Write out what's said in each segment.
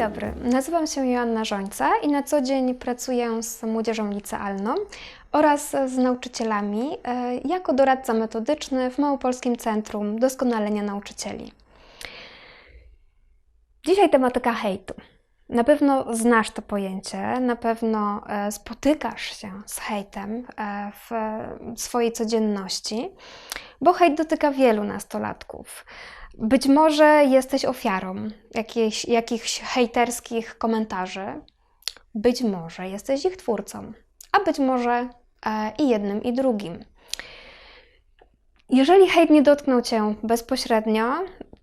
dobry, nazywam się Joanna Żońca i na co dzień pracuję z młodzieżą licealną oraz z nauczycielami e, jako doradca metodyczny w Małopolskim Centrum Doskonalenia Nauczycieli. Dzisiaj tematyka hejtu. Na pewno znasz to pojęcie, na pewno e, spotykasz się z hejtem e, w swojej codzienności, bo hejt dotyka wielu nastolatków. Być może jesteś ofiarą jakichś, jakichś hejterskich komentarzy, być może jesteś ich twórcą, a być może e, i jednym, i drugim. Jeżeli hejt nie dotknął Cię bezpośrednio,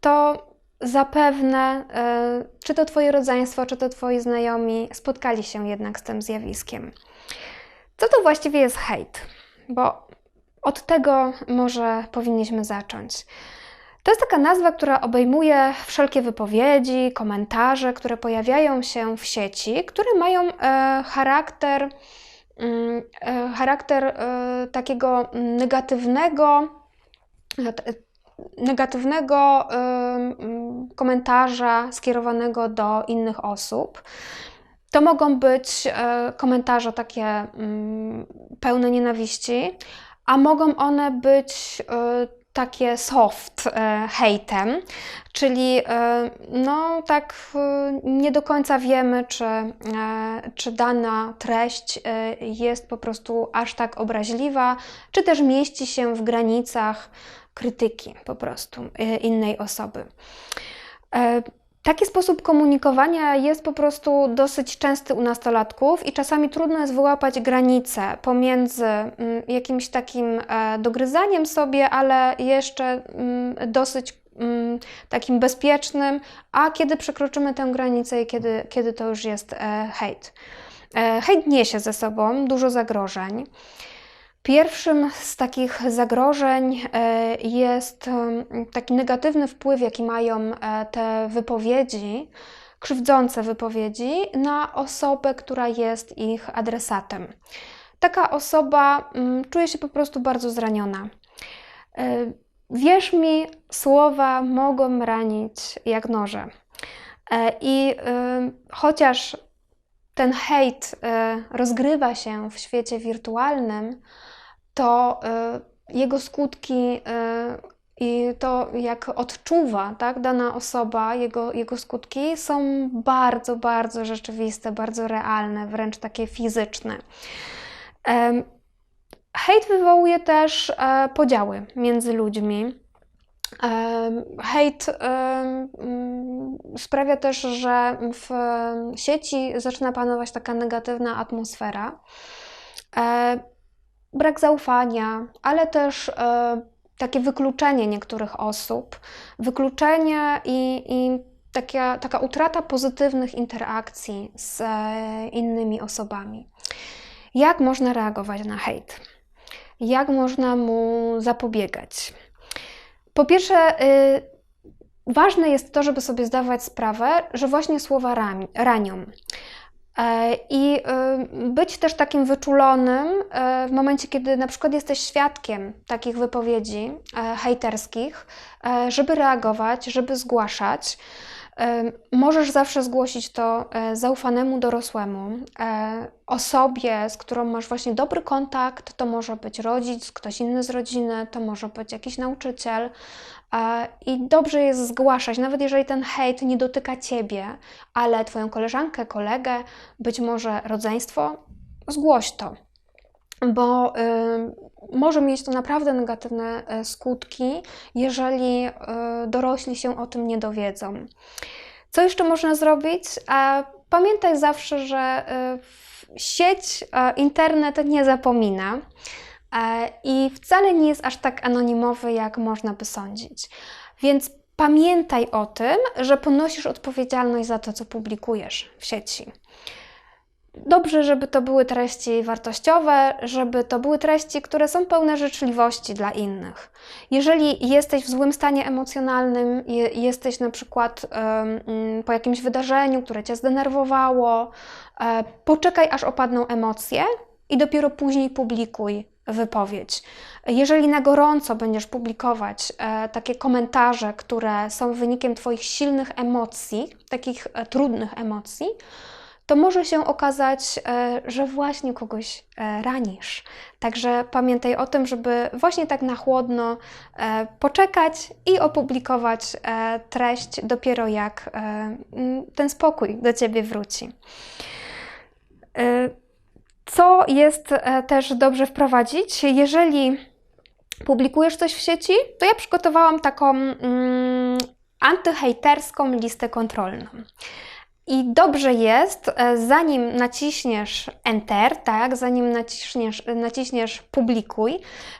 to zapewne, e, czy to Twoje rodzeństwo, czy to Twoi znajomi spotkali się jednak z tym zjawiskiem. Co to właściwie jest hejt? Bo od tego może powinniśmy zacząć. To jest taka nazwa, która obejmuje wszelkie wypowiedzi, komentarze, które pojawiają się w sieci, które mają e, charakter, mm, e, charakter e, takiego negatywnego, negatywnego komentarza skierowanego do innych osób. To mogą być komentarze takie mm, pełne nienawiści, a mogą one być takie soft e, hejtem, czyli e, no tak e, nie do końca wiemy, czy, czy dana treść jest po prostu aż tak obraźliwa, czy też mieści się w granicach krytyki po prostu innej osoby. Taki sposób komunikowania jest po prostu dosyć częsty u nastolatków i czasami trudno jest wyłapać granice pomiędzy mm, jakimś takim e, dogryzaniem sobie, ale jeszcze mm, dosyć mm, takim bezpiecznym, a kiedy przekroczymy tę granicę i kiedy, kiedy to już jest e, hejt. E, hejt niesie ze sobą dużo zagrożeń. Pierwszym z takich zagrożeń e, jest taki negatywny wpływ, jaki mają e, te wypowiedzi, krzywdzące wypowiedzi na osobę, która jest ich adresatem. Taka osoba czuje się po prostu bardzo zraniona. E, wierz mi, słowa mogą ranić jak noże. I chociaż ten hejt rozgrywa się w świecie wirtualnym, to y, jego skutki y, i to, jak odczuwa tak, dana osoba, jego, jego skutki są bardzo, bardzo rzeczywiste, bardzo realne, wręcz takie fizyczne. Hejt wywołuje też e, podziały między ludźmi. Hejt mm, sprawia też, że w sieci zaczyna panować taka negatywna atmosfera. Brak zaufania, ale też e, takie wykluczenie niektórych osób, wykluczenie i, i taka, taka utrata pozytywnych interakcji z e, innymi osobami. Jak można reagować na hejt? Jak można mu zapobiegać? Po pierwsze, y, ważne jest to, żeby sobie zdawać sprawę, że właśnie słowa ranią. E, I y, być też takim wyczulonym e, w momencie, kiedy na przykład jesteś świadkiem takich wypowiedzi e, hejterskich, żeby reagować, żeby zgłaszać. Możesz zawsze zgłosić to zaufanemu dorosłemu, osobie, z którą masz właśnie dobry kontakt. To może być rodzic, ktoś inny z rodziny, to może być jakiś nauczyciel. I dobrze jest zgłaszać, nawet jeżeli ten hejt nie dotyka ciebie, ale twoją koleżankę, kolegę, być może rodzeństwo, zgłoś to bo y, może mieć to naprawdę negatywne y, skutki, jeżeli y, dorośli się o tym nie dowiedzą. Co jeszcze można zrobić? A pamiętaj zawsze, że y, sieć, internet nie zapomina. I wcale nie jest aż tak anonimowy, jak można by sądzić. Więc pamiętaj o tym, że ponosisz odpowiedzialność za to, co publikujesz w sieci. Dobrze, żeby to były treści wartościowe, żeby to były treści, które są pełne życzliwości dla innych. Jeżeli jesteś w złym stanie emocjonalnym, jesteś na przykład um, po jakimś wydarzeniu, które cię zdenerwowało, e, poczekaj aż opadną emocje i dopiero później publikuj wypowiedź. Jeżeli na gorąco będziesz publikować e, takie komentarze, które są wynikiem Twoich silnych emocji, takich e, trudnych emocji, to może się okazać, e, że właśnie kogoś e, ranisz. Także pamiętaj o tym, żeby właśnie tak na chłodno e, poczekać i opublikować treść dopiero jak ten spokój do Ciebie wróci. Co jest też dobrze wprowadzić, jeżeli publikujesz coś w sieci, to ja przygotowałam taką mm, antyhejterską listę kontrolną. I dobrze jest, e, zanim naciśniesz Enter, tak, zanim naciśniesz, naciśniesz Publikuj,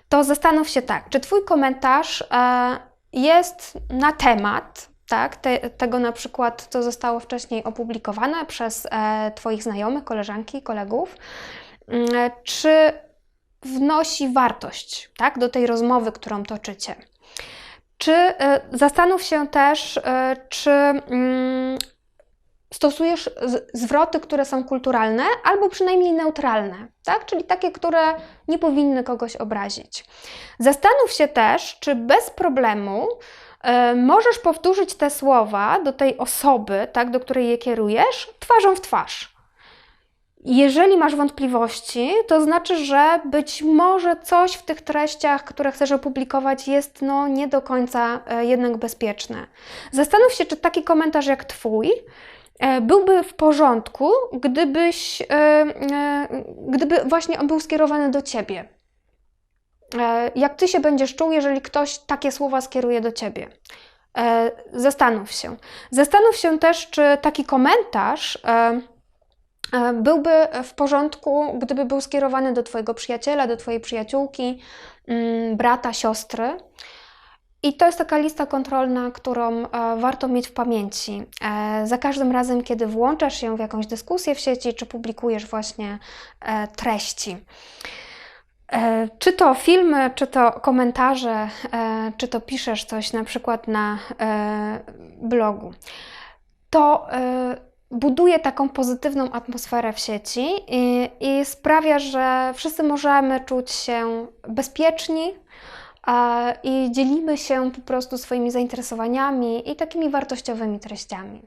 to zastanów się tak, czy Twój komentarz e, jest na temat, tak, te, tego na przykład, co zostało wcześniej opublikowane przez e, Twoich znajomych, koleżanki, kolegów, Mm, e, czy wnosi wartość, tak, do tej rozmowy, którą toczycie. Czy e, zastanów się też, e, czy mm, stosujesz zwroty, które są kulturalne, albo przynajmniej neutralne, tak? czyli takie, które nie powinny kogoś obrazić. Zastanów się też, czy bez problemu e, możesz powtórzyć te słowa do tej osoby, tak, do której je kierujesz, twarzą w twarz. Jeżeli masz wątpliwości, to znaczy, że być może coś w tych treściach, które chcesz opublikować, jest no, nie do końca e, jednak bezpieczne. Zastanów się, czy taki komentarz jak Twój byłby w porządku, gdybyś, e, e, gdyby właśnie on był skierowany do Ciebie. E, Jak Ty się będziesz czuł, jeżeli ktoś takie słowa skieruje do Ciebie? E, Zastanów się. Zastanów się też, czy taki komentarz e, e, byłby w porządku, gdyby był skierowany do Twojego przyjaciela, do Twojej przyjaciółki, mm, brata, siostry. I to jest taka lista kontrolna, którą e, warto mieć w pamięci. E, za każdym razem, kiedy włączasz się w jakąś dyskusję w sieci, czy publikujesz właśnie e, treści. E, Czy to filmy, czy to komentarze, e, czy to piszesz coś na przykład na e, blogu, to e, buduje taką pozytywną atmosferę w sieci i, i sprawia, że wszyscy możemy czuć się bezpieczni i dzielimy się po prostu swoimi zainteresowaniami i takimi wartościowymi treściami.